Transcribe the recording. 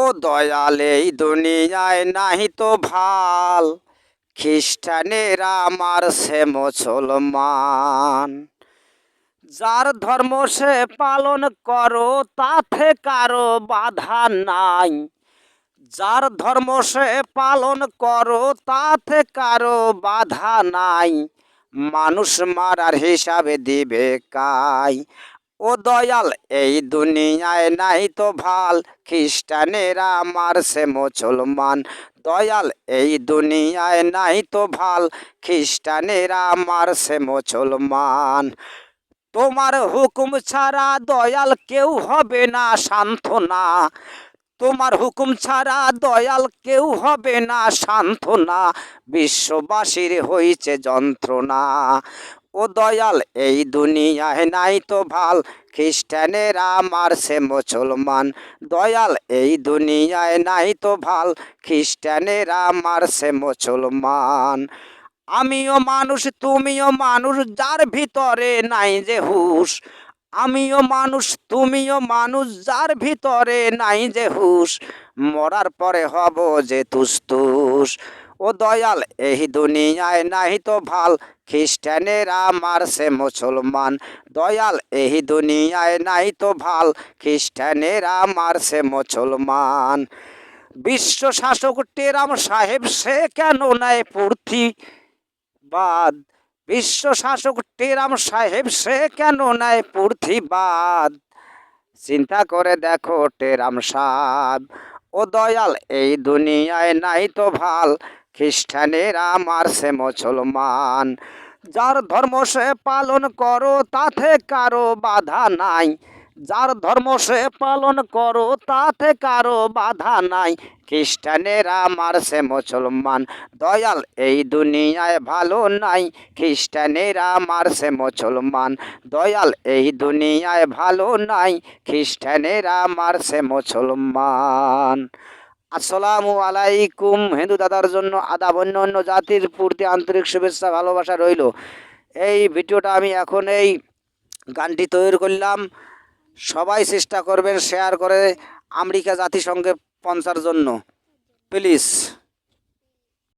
ও দয়াল এই দুনিয়ায় নাহি তো ভালো। খ্রিস্টানেরা সে মুসলমান। যার ধর্ম সে পালন করো, তাতে কারও বাধা নাই। যার ধর্ম সে পালন করো, তাতে কারও বাধা নাই। মানুষ মারার হিসাবে দিবে কাই? ও দয়াল, এই দুনিয়ায় নাই তো ভালো, খ্রিস্টানেরা মারছে মুসলমান। দয়াল, এই দুনিয়ায় নাই তো ভালো, খ্রিস্টানেরা আমার মারছে মুসলমান। তোমার হুকুম ছাড়া দয়াল কেউ হবে না, সান্ত্বনা। তোমার হুকুম ছাড়া দয়াল কেউ হবে না, সান্ত্বনা। বিশ্ববাসীর হইছে যন্ত্রণা। ও দয়াল, এই দুনিয়ায় নাই তো ভালো। খ্রিস্টানেরা মারছে মুসলমান। দয়াল, এই দুনিয়ায় নাই তো ভালো। খ্রিস্টানেরা মারছে মুসলমান। আমিও মানুষ, তুমিও মানুষ, যার ভিতরে নাই যে হুশ। আমিও মানুষ, তুমিও মানুষ, যার ভিতরে নাই যে হুশ। মরার পরে হব যে তুস্তুস ও দয়াল, এই দুনিয়ায় নাই তো ভালো। খ্রিস্টানেরা মারছে মুসলমান। দয়াল, এই দুনিয়ায় নাই তো ভালো। খ্রিস্টানেরা মারছে মুসলমান। বিশ্ব শাসক টেরাম সাহেব, সে কেন নেয় বাদ বিশ্ব শাসক টেরাম সাহেব, সে কেন নেয় পূর্তিবাদ চিন্তা করে দেখো টেরাম সাহেব। ও দয়াল, এই দুনিয়ায় নাই তো ভালো। খ্রিস্টানেরা মারছে মুসলমান। যার ধর্ম সে পালন করো, তাতে কারও বাধা নাই। যার ধর্ম সে পালন করো, তাতে কারও বাধা নাই। খ্রিস্টানেরা মারছে মুসলমান, দয়াল এই দুনিয়ায় ভালো নাই। খ্রিস্টানেরা মারছে মুসলমান, দয়াল এই দুনিয়ায় ভালো নাই। খ্রিস্টানেরা মারছে মুসলমান। আসসালামু আলাইকুম। হিন্দু দাদার জন্য আদাব অন্য অন্য জাতির প্রতি আন্তরিক শুভেচ্ছা, ভালোবাসা রইল। এই ভিডিওটা আমি এখন এই গানটি তৈরি করলাম। সবাই চেষ্টা করবেন শেয়ার করে আমেরিকা জাতিসংঘে পৌঁছার জন্য। প্লিজ।